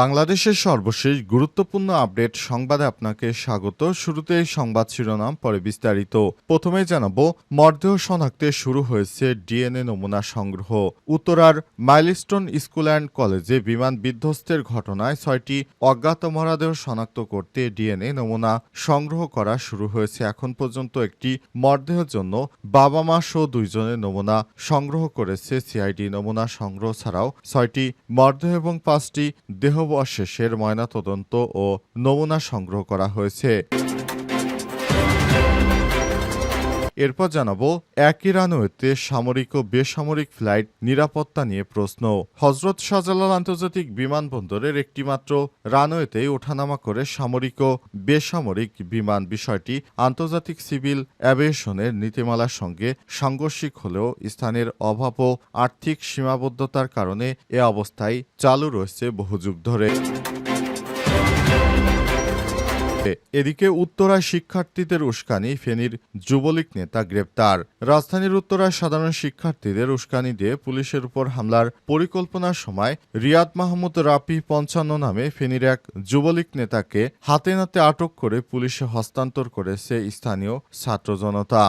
বাংলাদেশের সর্বশেষ গুরুত্বপূর্ণ আপডেট সংবাদে আপনাকে স্বাগত। শুরুতে সংবাদ শিরোনাম, পরে বিস্তারিত। প্রথমে জানাব মরদেহ শনাক্তে শুরু হয়েছে ডিএনএ নমুনা সংগ্রহ। উত্তরার মাইলস্টোন স্কুল অ্যান্ড কলেজে বিমান বিধ্বস্তের ঘটনায় ছয়টি অজ্ঞাত মরাদেহ শনাক্ত করতে ডিএনএ নমুনা সংগ্রহ করা শুরু হয়েছে। এখন পর্যন্ত একটি মরদেহের জন্য বাবা মা সহ দুইজনের নমুনা সংগ্রহ করেছে। সিআইডি নমুনা সংগ্রহ ছাড়াও ছয়টি মরদেহ এবং পাঁচটি দেহবশেষের ময়নাতদন্ত ও নমুনা সংগ্রহ করা হয়েছে। এরপর জানাব, একই রানওয়েতে সামরিক ও বেসামরিক ফ্লাইট নিরাপত্তা নিয়ে প্রশ্ন। হজরত শাহজালাল আন্তর্জাতিক বিমানবন্দরের একটিমাত্র রানওয়েতেই ওঠানামা করে সামরিক ও বেসামরিক বিমান বিষয়টি আন্তর্জাতিক সিভিল অ্যাভিয়েশনের নীতিমালার সঙ্গে সাংঘর্ষিক হলেও স্থানের অভাব ও আর্থিক সীমাবদ্ধতার কারণে এ অবস্থায় চালু রয়েছে বহু যুগ ধরে। এদিকে উত্তরায় শিক্ষার্থীদের উস্কানি, ফেনীর যুবলীগ নেতা গ্রেপ্তার। রাজধানীর উত্তরায় সাধারণ শিক্ষার্থীদের উস্কানি দিয়ে পুলিশের উপর হামলার পরিকল্পনার সময় রিয়াদ মাহমুদ রাপি পঞ্চান্ন নামে ফেনীর এক যুবলীগ নেতাকে হাতে নাতে আটক করে পুলিশে হস্তান্তর করেছে স্থানীয় ছাত্র জনতা।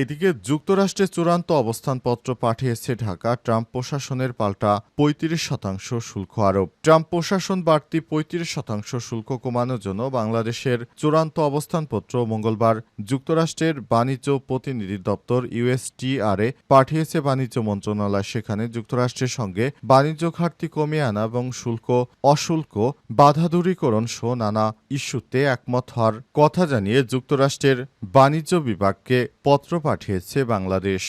এদিকে যুক্তরাষ্ট্রের চূড়ান্ত অবস্থানপত্র পাঠিয়েছে ঢাকা, ট্রাম্প প্রশাসনের পাল্টা পঁয়ত্রিশ শতাংশ শুল্ক আরোপ। ট্রাম্প প্রশাসন বাড়তি পঁয়ত্রিশ শতাংশ শুল্ক কমানোর জন্য বাংলাদেশের চূড়ান্ত অবস্থানপত্র মঙ্গলবার যুক্তরাষ্ট্রের বাণিজ্য প্রতিনিধি দপ্তর ইউএসটিআরে পাঠিয়েছে বাণিজ্য মন্ত্রণালয়। সেখানে যুক্তরাষ্ট্রের সঙ্গে বাণিজ্য ঘাটতি কমিয়ে আনা এবং শুল্ক অশুল্ক বাধা দূরীকরণ সহ নানা ইস্যুতে একমত হওয়ার কথা জানিয়ে যুক্তরাষ্ট্রের বাণিজ্য বিভাগকে পত্র পাঠিয়েছে বাংলাদেশ।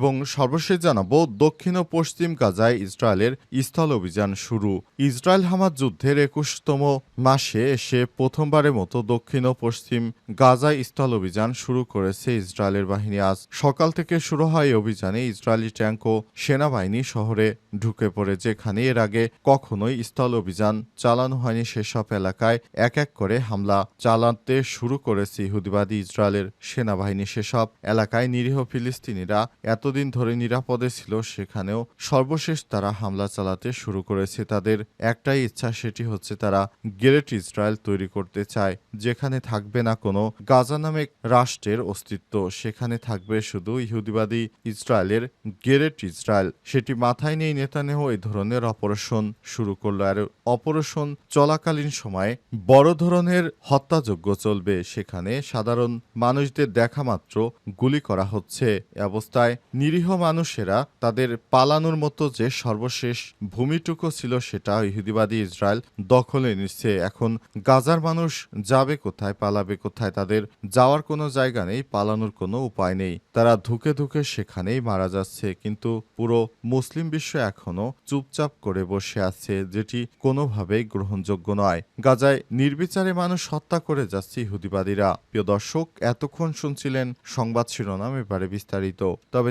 এবং সর্বশেষ জানাব, দক্ষিণ ও পশ্চিম গাজায় ইসরায়েলের স্থল অভিযান শুরু। ইসরায়েল হামাদ যুদ্ধের একুশতম মাসে এসে প্রথমবারের মতো দক্ষিণ ও পশ্চিম গাজায় স্থল অভিযান শুরু করেছে ইসরায়েলের বাহিনী। আজ সকাল থেকে শুরু হয় এই অভিযানে ইসরায়েলি ট্যাঙ্ক ও সেনাবাহিনী শহরে ঢুকে পড়ে, যেখানে এর আগে কখনোই স্থল অভিযান চালানো হয়নি। সেসব এলাকায় এক এক করে হামলা চালাতে শুরু করেছে ইহুদিবাদী ইসরায়েলের সেনাবাহিনী। সেসব এলাকায় নিরীহ ফিলিস্তিনিরা এতদিন ধরে নিরাপদে ছিল, সেখানেও সর্বশেষ তারা হামলা চালাতে শুরু করেছে। তাদের একটাই ইচ্ছা, সেটি হচ্ছে তারা গ্রেট ইসরায়েল তৈরি করতে চায়, যেখানে থাকবে না কোনো গাজা নামে রাষ্ট্রের অস্তিত্ব। সেখানে থাকবে শুধু ইহুদিবাদী ইসরায়েলের গ্রেট ইসরায়েল। সেটি মাথায় নেই নেতানেহ এই ধরনের অপারেশন শুরু করল। আর অপারেশন চলাকালীন সময়ে বড় ধরনের হত্যাযজ্ঞ চলবে। সেখানে সাধারণ মানুষদের দেখা মাত্র গুলি করা হচ্ছে। অবস্থায় নিরীহ মানুষেরা তাদের পালানোর মতো যে সর্বশেষ ভূমিটুকু ছিল সেটা ইহুদিবাদী ইসরায়েল দখলে নিচ্ছে। এখন গাজার মানুষ যাবে কোথায়, পালাবে কোথায়, তাদের যাওয়ার কোনো জায়গা নেই, পালানোর কোনো উপায় নেই। তারা ধুকে ধুকে সেখানেই মারা যাচ্ছে, কিন্তু পুরো মুসলিম বিশ্ব এখনও চুপচাপ করে বসে আছে, যেটি কোনোভাবেই গ্রহণযোগ্য নয়। গাজায় নির্বিচারে মানুষ হত্যা করে যাচ্ছে ইহুদিবাদীরা। প্রিয় দর্শক, এতক্ষণ শুনছিলেন সংবাদ শিরোনাম, এবারে বিস্তারিত। তবে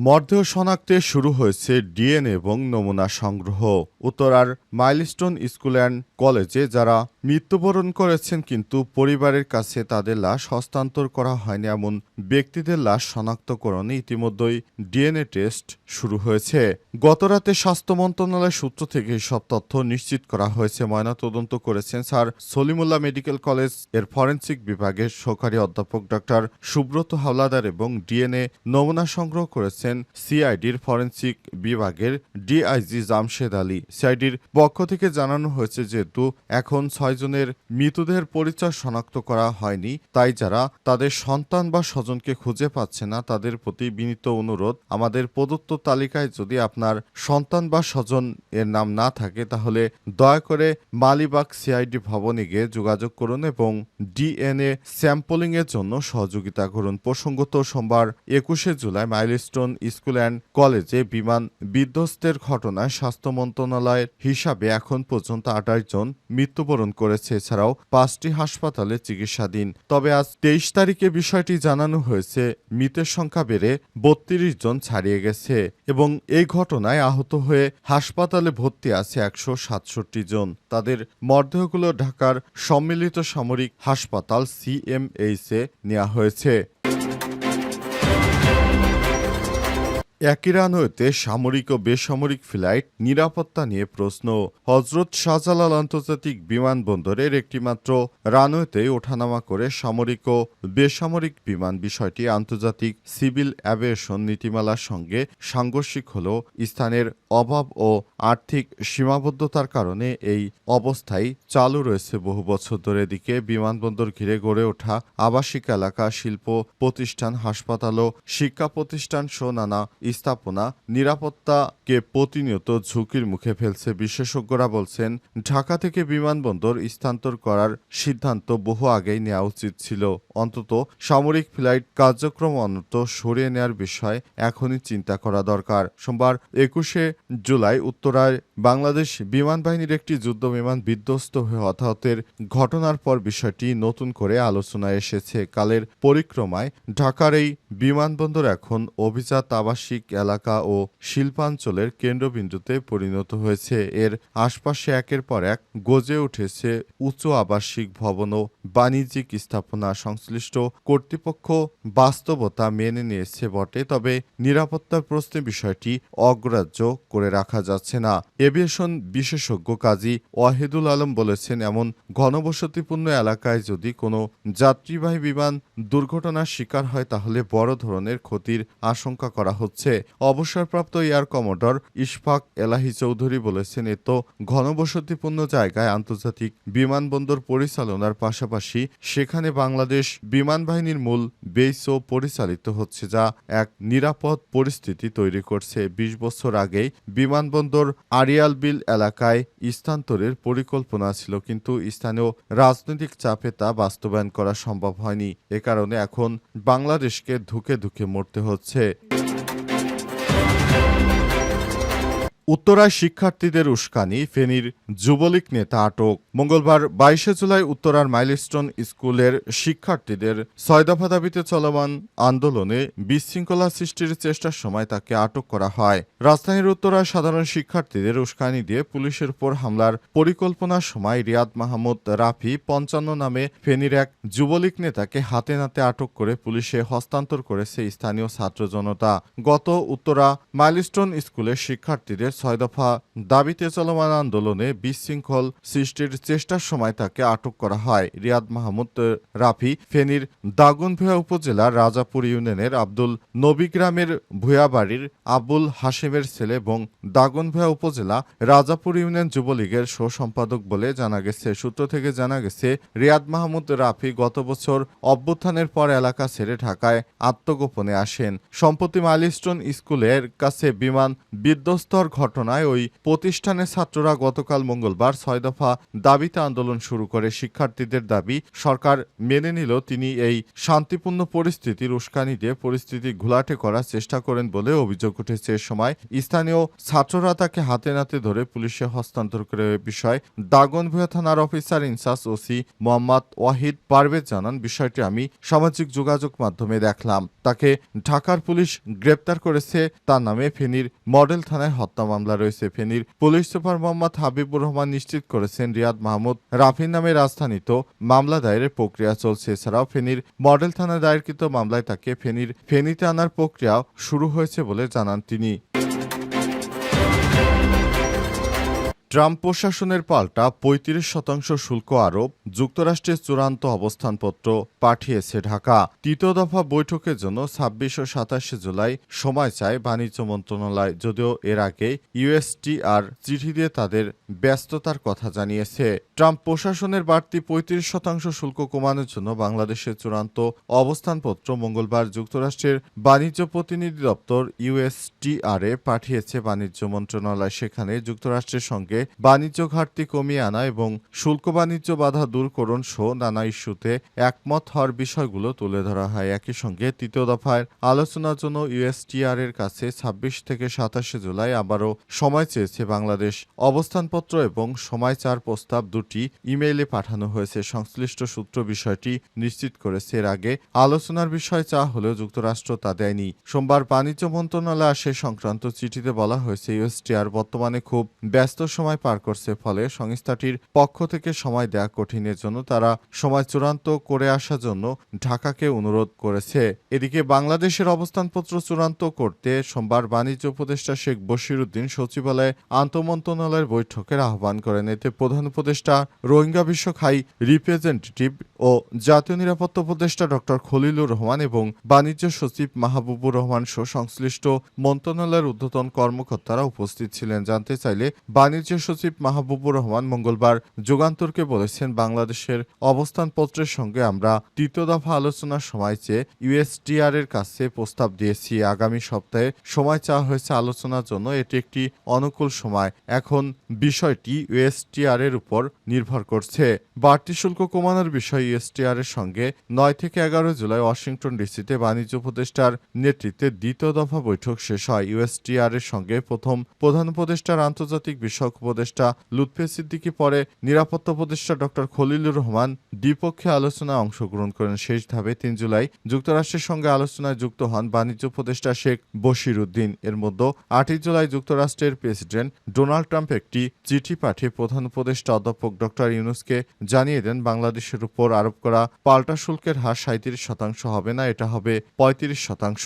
মরদেহ শনাক্তে শুরু হয়েছে ডিএনএ এবং নমুনা সংগ্রহ। উত্তরার মাইলস্টোন স্কুল অ্যান্ড কলেজে যারা মৃত্যুবরণ করেছেন কিন্তু পরিবারের কাছে তাদের লাশ হস্তান্তর করা হয়নি এমন ব্যক্তিদের লাশ শনাক্তকরণে ইতিমধ্যেই ডিএনএ টেস্ট শুরু হয়েছে। গতরাতে স্বাস্থ্য মন্ত্রণালয়ের সূত্র থেকে সব তথ্য নিশ্চিত করা হয়েছে ময়নাতদন্ত করেছেন স্যার সলিমুল্লাহ মেডিকেল কলেজের ফরেন্সিক বিভাগের সহকারী অধ্যাপক ডক্টর সুব্রত হাওলাদার এবং ডিএনএ নমুনা সংগ্রহ করেছেন সিআইডির ফরেন্সিক বিভাগের ডিআইজি জামশেদ আলী। সিআইডির পক্ষ থেকে জানানো হয়েছে, যেহেতু এখন ছয় ছয়জনের মৃতদেহের পরিচয় শনাক্ত করা হয়নি, তাই যারা তাদের সন্তান বা স্বজনকে খুঁজে পাচ্ছে না, তাদের প্রতি বিনীত অনুরোধ, আমাদের প্রদত্ত তালিকায় যদি আপনার সন্তান বা স্বজন এর নাম না থাকে, তাহলে দয়া করে মালিবাগ সিআইডি ভবনে গিয়ে যোগাযোগ করুন এবং ডিএনএ স্যাম্পলিং এর জন্য সহযোগিতা করুন। প্রসঙ্গত, সোমবার একুশে জুলাই মাইলস্টোন স্কুল অ্যান্ড কলেজে বিমান বিধ্বস্তের ঘটনায় স্বাস্থ্য মন্ত্রণালয়ের হিসাবে এখন পর্যন্ত আঠাশ জন মৃত্যুবরণ করেছে, এছাড়াও পাঁচটি হাসপাতালে চিকিৎসাধীন। তবে আজ তেইশ তারিখে বিষয়টি জানানো হয়েছে, মৃতের সংখ্যা বেড়ে বত্রিশ জন ছাড়িয়ে গেছে এবং এই ঘটনায় আহত হয়ে হাসপাতালে ভর্তি আছে একশো সাতষট্টি জন। তাদের মরদেহগুলো ঢাকার সম্মিলিত সামরিক হাসপাতাল সিএমএইচে নেওয়া হয়েছে। একই রানওয়েতে সামরিক ও বেসামরিক ফ্লাইট, নিরাপত্তা নিয়ে প্রশ্ন। হজরত শাহজালাল আন্তর্জাতিক বিমানবন্দরের একটিমাত্র রানওয়েতে ওঠানামা করে সামরিক ও বেসামরিক বিমান বিষয়টি আন্তর্জাতিক সিভিল অ্যাভিয়েশন নীতিমালার সঙ্গে সাংঘর্ষিক হলেও স্থানের অভাব ও আর্থিক সীমাবদ্ধতার কারণে এই অবস্থায় চালু রয়েছে বহু বছর ধরে। এদিকে বিমানবন্দর ঘিরে গড়ে ওঠা আবাসিক এলাকা, শিল্প প্রতিষ্ঠান, হাসপাতাল ও শিক্ষা প্রতিষ্ঠান সহ নানা স্থাপনা নিরাপত্তাকে প্রতিনিয়ত ঝুঁকির মুখে ফেলছে বিশেষজ্ঞরা বলছেন, ঢাকা থেকে বিমানবন্দর স্থানান্তর করার সিদ্ধান্ত বহু আগেই নেওয়া উচিত ছিল। অন্তত সামরিক ফ্লাইট কার্যক্রম অন্তত সরিয়ে নেওয়ার বিষয় এখনই চিন্তা করা দরকার। সোমবার একুশে জুলাই উত্তরায় বাংলাদেশ বিমান বাহিনীর একটি যুদ্ধ বিমান বিধ্বস্ত হয়ে হতাহতের ঘটনার পর বিষয়টি নতুন করে আলোচনায় এসেছে। কালের পরিক্রমায় ঢাকার এই বিমানবন্দর এখন অভিজাত আবাসিক এলাকা ও শিল্পাঞ্চলের কেন্দ্রবিন্দুতে পরিণত হয়েছে। এর আশপাশে একের পর এক গজে উঠেছে উঁচু আবাসিক ভবন ও বাণিজ্যিক স্থাপনা সংশ্লিষ্ট। কর্তৃপক্ষ বাস্তবতা মেনে নিয়েছে বটে, তবে নিরাপত্তার প্রশ্নে বিষয়টি অগ্রাহ্য করে রাখা যাচ্ছে না। এভিয়েশন বিশেষজ্ঞ কাজী ওয়াহিদুল আলম বলেছেন, এমন ঘনবসতিপূর্ণ এলাকায় যদি কোনো যাত্রীবাহী বিমান দুর্ঘটনার শিকার হয়, তাহলে বড় ধরনের ক্ষতির আশঙ্কা করা হচ্ছে। অবসরপ্রাপ্ত এয়ার কমোডর ইশফাক এলাহি চৌধুরী বলেছেন, এ তো ঘনবসতিপূর্ণ জায়গায় আন্তর্জাতিক বিমানবন্দর পরিচালনার পাশাপাশি সেখানে বাংলাদেশ বিমান বাহিনীর মূল বেসও পরিচালিত হচ্ছে, যা এক নিরাপদ পরিস্থিতি তৈরি করছে। বিশ বছর আগেই বিমানবন্দর আরিয়ালবিল এলাকায় স্থানান্তরের পরিকল্পনা ছিল, কিন্তু স্থানীয় রাজনৈতিক চাপে তা বাস্তবায়ন করা সম্ভব হয়নি। এ কারণে এখন বাংলাদেশকে ধুকে ধুকে মরতে হচ্ছে। Thank you. উত্তরায় শিক্ষার্থীদের উস্কানি, ফেনীর যুবলীগ নেতা আটক। মঙ্গলবার বাইশে জুলাই উত্তরার মাইলস্টোন স্কুলের শিক্ষার্থীদের ছয় দফা দাবিতে চলমান আন্দোলনে বিশৃঙ্খলা সৃষ্টির চেষ্টার সময় তাকে আটক করা হয়। রাজধানীর উত্তরায় সাধারণ শিক্ষার্থীদের উস্কানি দিয়ে পুলিশের উপর হামলার পরিকল্পনার সময় রিয়াদ মাহমুদ রাফি পঞ্চান্ন নামে ফেনীর এক যুবলীগ নেতাকে হাতে নাতে আটক করে পুলিশে হস্তান্তর করেছে স্থানীয় ছাত্র জনতা। গত উত্তরা মাইলস্টোন স্কুলের শিক্ষার্থীদের ছয় দফা দাবিতে চলমান আন্দোলনে বিশৃঙ্খল সৃষ্টির চেষ্টার সময় তাকে আটক করা হয়। রিয়াদ মাহমুদ রাফি ফেনীর দাগনভূয়া উপজেলার রাজাপুর ইউনিয়নের আব্দুল নবী গ্রামের ভূয়াবাড়ির আবুল হাশেমের ছেলে এবং দাগনভূয়া উপজেলা রাজাপুর ইউনিয়ন যুবলীগের সহ সম্পাদক বলে জানা গেছে। সূত্র থেকে জানা গেছে, রিয়াদ মাহমুদ রাফি গত বছর অভ্যুত্থানের পর এলাকা ছেড়ে ঢাকায় আত্মগোপনে আসেন। সম্প্রতি মাইলস্টোন স্কুলের কাছে বিমান বিধ্বস্তর ঘটনায় ওই প্রতিষ্ঠানের ছাত্ররা গতকাল মঙ্গলবার ছয় দফা দাবিতে আন্দোলন শুরু করে। শিক্ষার্থীদের দাবি, সরকার মেনে নিল তিনি এই শান্তিপূর্ণ পরিস্থিতির উস্কানি দিয়ে পরিস্থিতি ঘোলাটে করার চেষ্টা করেন বলে অভিযোগ উঠেছে। এ সময় স্থানীয় ছাত্ররা তাকে হাতে নাতে ধরে পুলিশে হস্তান্তর করে এ বিষয়ে দাগনভূয়া থানার officer in charge OC Mohammad Wahid Parvez জানান, বিষয়টি আমি সামাজিক যোগাযোগ মাধ্যমে দেখলাম। তাকে ঢাকার পুলিশ গ্রেপ্তার করেছে, তার নামে ফেনীর মডেল থানায় হত্যা মামলা রয়েছে। ফেনীর পুলিশ সুপার মোহাম্মদ হাবিবুর রহমান নিশ্চিত করেছেন রিয়াদ মাহমুদ রাফির নামে রাজধানীত মামলা দায়েরের প্রক্রিয়া চলছে। এছাড়াও ফেনীর মডেল থানায় দায়েরকৃত মামলায় তাকে ফেনীর ফেনীতে আনার প্রক্রিয়া শুরু হয়েছে বলে জানান তিনি। ট্রাম্প প্রশাসনের পাল্টা পঁয়ত্রিশ শতাংশ শুল্ক আরোপ যুক্তরাষ্ট্রের চূড়ান্ত অবস্থানপত্র পাঠিয়েছে ঢাকা। তৃতীয় দফা বৈঠকের জন্য ছাব্বিশ ও সাতাশে জুলাই সময় চায় বাণিজ্য মন্ত্রণালয়, যদিও এর আগে ইউএসটিআর চিঠি দিয়ে তাদের ব্যস্ততার কথা জানিয়েছে। ট্রাম্প প্রশাসনের বাড়তি পঁয়ত্রিশ শতাংশ শুল্ক কমানোর জন্য বাংলাদেশের চূড়ান্ত অবস্থানপত্র মঙ্গলবার যুক্তরাষ্ট্রের বাণিজ্য প্রতিনিধি দপ্তর ইউএসটিআরে পাঠিয়েছে বাণিজ্য মন্ত্রণালয়। সেখানে যুক্তরাষ্ট্রের সঙ্গে বাণিজ্য ঘাটতি কমিয়ে আনা এবং শুল্ক বাণিজ্য বাধা দূরকরণ সহ নানা ইস্যুতে একমত হওয়ার বিষয়গুলো তুলে ধরা হয়। একই সঙ্গে তৃতীয় দফায় আলোচনার জন্য ইউএসটিআর এর কাছে ছাব্বিশ থেকে সাতাশে জুলাই আবারও সময় চেয়েছে বাংলাদেশ। অবস্থানপত্র এবং সময় চার প্রস্তাব দুটি ইমেইলে পাঠানো হয়েছে। সংশ্লিষ্ট সূত্র বিষয়টি নিশ্চিত করেছে। এর আগে আলোচনার বিষয় চা হলেও যুক্তরাষ্ট্র তা দেয়নি। সোমবার বাণিজ্য মন্ত্রণালয় আসে সংক্রান্ত চিঠিতে বলা হয়েছে ইউএসটিআর বর্তমানে খুব ব্যস্ত সময় পার করছে ফলে সংস্থাটির পক্ষ থেকে সময় দেয়া কঠিনের জন্য তারা সময় চূড়ান্ত করে আসার জন্য ঢাকাকে অনুরোধ করেছে। এদিকে বাংলাদেশের অবস্থানপত্র চূড়ান্ত করতে সোমবার বাণিজ্য উপদেষ্টা শেখ বশিরউদ্দিন সচিবালয়ে আন্তমন্ত্রণালয়ের বৈঠকের আহ্বান করেন। এতে প্রধান উপদেষ্টা রোহিঙ্গা বিষয়ক হাই রিপ্রেজেন্টেটিভ ও জাতীয় নিরাপত্তা উপদেষ্টা ডক্টর খলিলুর রহমান এবং বাণিজ্য সচিব মাহবুবুর রহমান সহ সংশ্লিষ্ট মন্ত্রণালয়ের ঊর্ধ্বতন কর্মকর্তারা উপস্থিত ছিলেন। জানতে চাইলে বাণিজ্য সচিব মাহবুবুর রহমান মঙ্গলবার যুগান্তরকে বলেছেন, বাংলাদেশের অবস্থানপত্রের সঙ্গে আমরা তৃতীয় দফা আলোচনার সময় চেয়ে ইউএসটিআর এর কাছে প্রস্তাব দিয়েছি। আগামী সপ্তাহে সময় চাওয়া হয়েছে আলোচনার জন্য। এটি একটি অনুকূল সময়। এখন বিষয়টি ইউএসটিআর এর উপর নির্ভর করছে। বাড়তি শুল্ক কমানোর বিষয়ে ইউএসটিআর এর সঙ্গে নয় থেকে এগারো জুলাই ওয়াশিংটন ডিসিতে বাণিজ্য উপদেষ্টার নেতৃত্বে দ্বিতীয় দফা বৈঠক শেষ হয়। ইউএসটিআর এর সঙ্গে প্রথম প্রধান উপদেষ্টার আন্তর্জাতিক বিষয়ক উপদেষ্টা লুৎফে সিদ্দিকী, পরে নিরাপত্তা উপদেষ্টা ডক্টর খলিলুর রহমান দ্বিপক্ষে আলোচনায় অংশগ্রহণ করেন। শেষ ধাপে তিন জুলাই যুক্তরাষ্ট্রের সঙ্গে আলোচনায় যুক্ত হন বাণিজ্য উপদেষ্টা শেখ বশির উদ্দিন এর মধ্যে আটই জুলাই যুক্তরাষ্ট্রের প্রেসিডেন্ট ডোনাল্ড ট্রাম্প একটি চিঠি পাঠিয়ে প্রধান উপদেষ্টা অধ্যাপক ডক্টর ইউনুসকে জানিয়ে দেন, বাংলাদেশের উপর আরোপ করা পাল্টা শুল্কের হার সাঁত্রিশ শতাংশ হবে না এটা হবে পঁয়ত্রিশ শতাংশ।